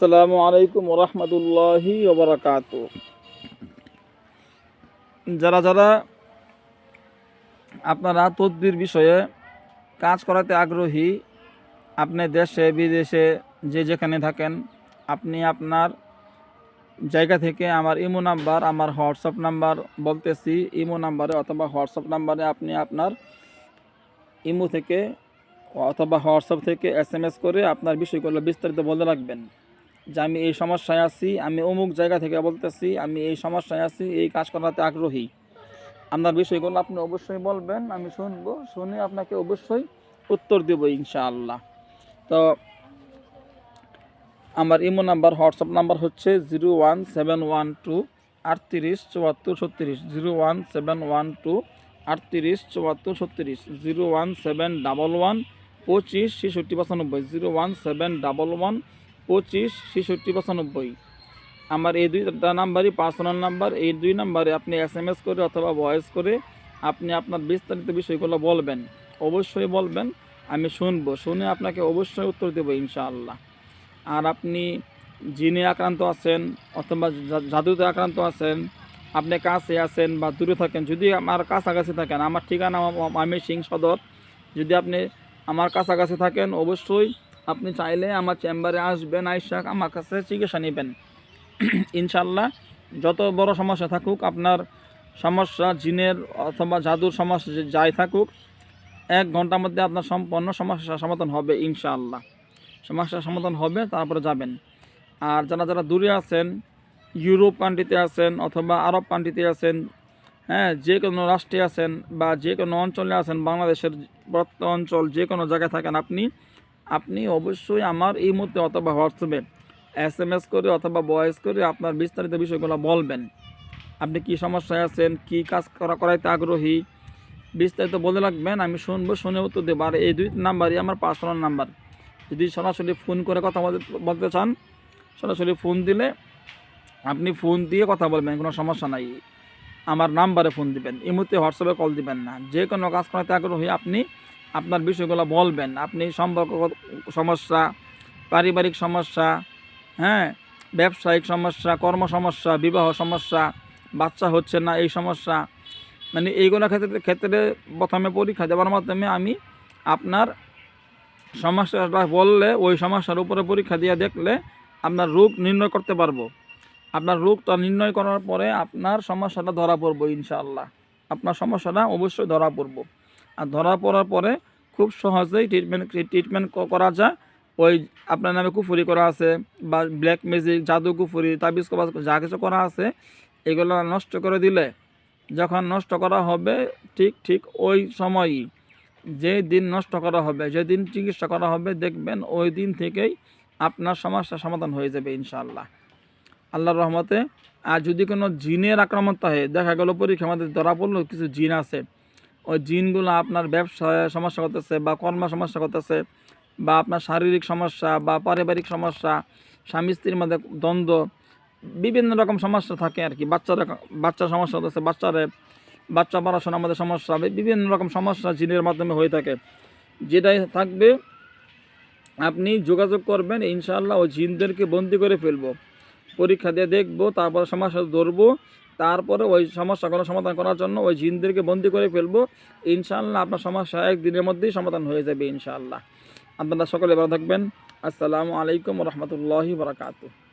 আসসালামু আলাইকুম রহমতুল্লাহি ওবরাকাত। যারা যারা আপনারা তদবির বিষয়ে কাজ করাতে আগ্রহী, আপনি দেশে, বিদেশে, যে যেখানে থাকেন, আপনি আপনার জায়গা থেকে আমার ইমো নাম্বার, আমার হোয়াটসঅ্যাপ নাম্বার বলতেছি, ইমো নাম্বারে অথবা হোয়াটসঅ্যাপ নাম্বারে আপনি আপনার ইমো থেকে অথবা হোয়াটসঅ্যাপ থেকে এস করে আপনার বিষয়গুলো বিস্তারিত বলতে রাখবেন। যে আমি এই সমস্যায় আছি, আমি অমুক জায়গা থেকে বলতেছি, আমি এই সমস্যায় আছি, এই কাজ করাতে আগ্রহী। আপনার বিষয়গুলো আপনি অবশ্যই বলবেন, আমি শুনব, শুনে আপনাকে অবশ্যই উত্তর দেবো ইনশাআল্লাহ। তো আমার ইমো নাম্বার, হোয়াটসঅ্যাপ নাম্বার হচ্ছে zero one seven one two আটত্রিশ চুয়াত্তর ছত্রিশ, zero one seven one two আটত্রিশ চুয়াত্তর ছত্রিশ, zero one seven double one পঁচিশ ছেষট্টি পঁচানব্বই, zero one seven double one পঁচিশ, ছেষট্টি, পঁচানব্বই। আমার এই দুইটা নাম্বারই পার্সোনাল নাম্বার এই দুই নাম্বারে আপনি এস এম এস করে অথবা ভয়েস করে আপনি আপনার বিস্তারিত বিষয়গুলো বলবেন। অবশ্যই বলবেন, আমি শুনব। শুনে আপনাকে অবশ্যই উত্তর দেবো ইনশাআল্লাহ। আর আপনি জিনে আক্রান্ত আছেন অথবা জাদুতে আক্রান্ত আছেন, আপনি কাছে আছেন বা দূরে থাকেন, যদি আমার কাছাকাছি থাকেন, আমার ঠিকানা আমি সিং সদর, যদি আপনি আমার কাছাকাছি থাকেন, অবশ্যই আপনি চাইলে আমার চেম্বারে আসবেন, আইসা আমার কাছে চিকিৎসা নেবেন। ইনশাল্লাহ যত বড় সমস্যা থাকুক, আপনার সমস্যা, জিনের অথবা জাদুর সমস্যা যাই থাকুক, এক ঘণ্টার মধ্যে আপনার সম্পূর্ণ সমস্যার সমাধান হবে ইনশাআল্লাহ। সমস্যার সমাধান হবে, তারপরে যাবেন। আর যারা যারা দূরে আছেন, ইউরোপ কান্ট্রিতে আছেন অথবা আরব কান্ট্রিতে আছেন হ্যাঁ যে কোনো রাষ্ট্রে আছেন বা যে কোনো অঞ্চলে আছেন, বাংলাদেশের বর্ত অঞ্চল, যে কোনো জায়গায় থাকেন আপনি আপনি অবশ্যই আমার এই মুহূর্তে অথবা হোয়াটসঅ্যাপে এস এম এস করে অথবা ভয়েস করে আপনার বিস্তারিত বিষয়গুলো বলবেন। আপনি কি সমস্যায় আছেন? কি কাজ করা করাইতে আগ্রহী? বিস্তারিত বলে রাখবেন, আমি শুনব, শুনে উত্তর দেবো। আর এই দুই নাম্বারই আমার পার্সোনাল নাম্বার। যদি সরাসরি ফোন করে কথা বলতে চান, সরাসরি ফোন দিলে আপনি ফোন দিয়ে কথা বলবেন, কোনো সমস্যা নাই। আমার নাম্বারে ফোন দিবেন। এই মুহূর্তে হোয়াটসঅ্যাপে কল দিবেন না। যে কোনো কাজ করাতে আগ্রহী, আপনি আপনার বিষয়গুলো বলবেন। আপনি সম্পর্ক সমস্যা, পারিবারিক সমস্যা হ্যাঁ ব্যবসায়িক সমস্যা, কর্ম সমস্যা, বিবাহ সমস্যা, বাচ্চা হচ্ছে না, এই সমস্যা মানে এইগুলো ক্ষেত্রে ক্ষেত্রে প্রথমে পরীক্ষা দেওয়ার মাধ্যমে আমি আপনার সমস্যাটা বললে ওই সমস্যার উপরে পরীক্ষা দিয়ে দেখলে আপনার রোগ নির্ণয় করতে পারব। আপনার রোগটা নির্ণয় করার পরে আপনার সমস্যাটা ধরা পড়ব ইনশাআল্লাহ। আপনার সমস্যাটা অবশ্যই ধরা পড়ব। আর ধরা পড়ার পরে খুব সহজেই ট্রিটমেন্ট ট্রিটমেন্ট করা যায়। ওই আপনার নামে কুফুরি করা আছে বা ব্ল্যাক ম্যাজিক জাদু কুফুরি, তাবিজ কবাজ, যা কিছু করা আছে, এগুলো নষ্ট করে দিলে যখন নষ্ট করা হবে, ঠিক ঠিক ওই সময়ই যে দিন নষ্ট করা হবে, যেদিন চিকিৎসা করা হবে, দেখবেন ওই দিন থেকেই আপনার সমস্যার সমাধান হয়ে যাবে ইনশাল্লাহ আল্লাহর রহমতে, আর যদি কোনো জিনের আক্রমণ থাকে, দেখা গেল পরীক্ষা আমাদের ধরা পড়ল, কিছু জিন আছে ওই জিনগুলো আপনার ব্যবসায় সমস্যা করতেছে বা কর্ম সমস্যা করতেছে বা আপনার শারীরিক সমস্যা বা পারিবারিক সমস্যা, স্বামী স্ত্রীর মধ্যে দ্বন্দ্ব, বিভিন্ন রকম সমস্যা থাকে আর কি। বাচ্চারা বাচ্চার সমস্যা হতেছে বাচ্চারে বাচ্চা পড়াশোনার মধ্যে সমস্যা বিভিন্ন রকম সমস্যা জিনের মাধ্যমে হয়ে থাকে। যেটাই থাকবে, আপনি যোগাযোগ করবেন, ইনশাআল্লাহ ওই জিনদেরকে বন্দি করে ফেলব। পরীক্ষা দিয়ে দেখব, তারপর সমস্যা ধরবো তারপরে ওই সমস্যা কোনো সমাধান করার জন্য ওই জিনদেরকে বন্দি করে ফেলব। ইনশাআল্লাহ আপনার সমস্যা একদিনের মধ্যেই সমাধান হয়ে যাবে ইনশাআল্লাহ। আপনারা সকলে ভালো থাকবেন। আসসালামু আলাইকুম রহমতুল্লাহি বারাকাতুহ।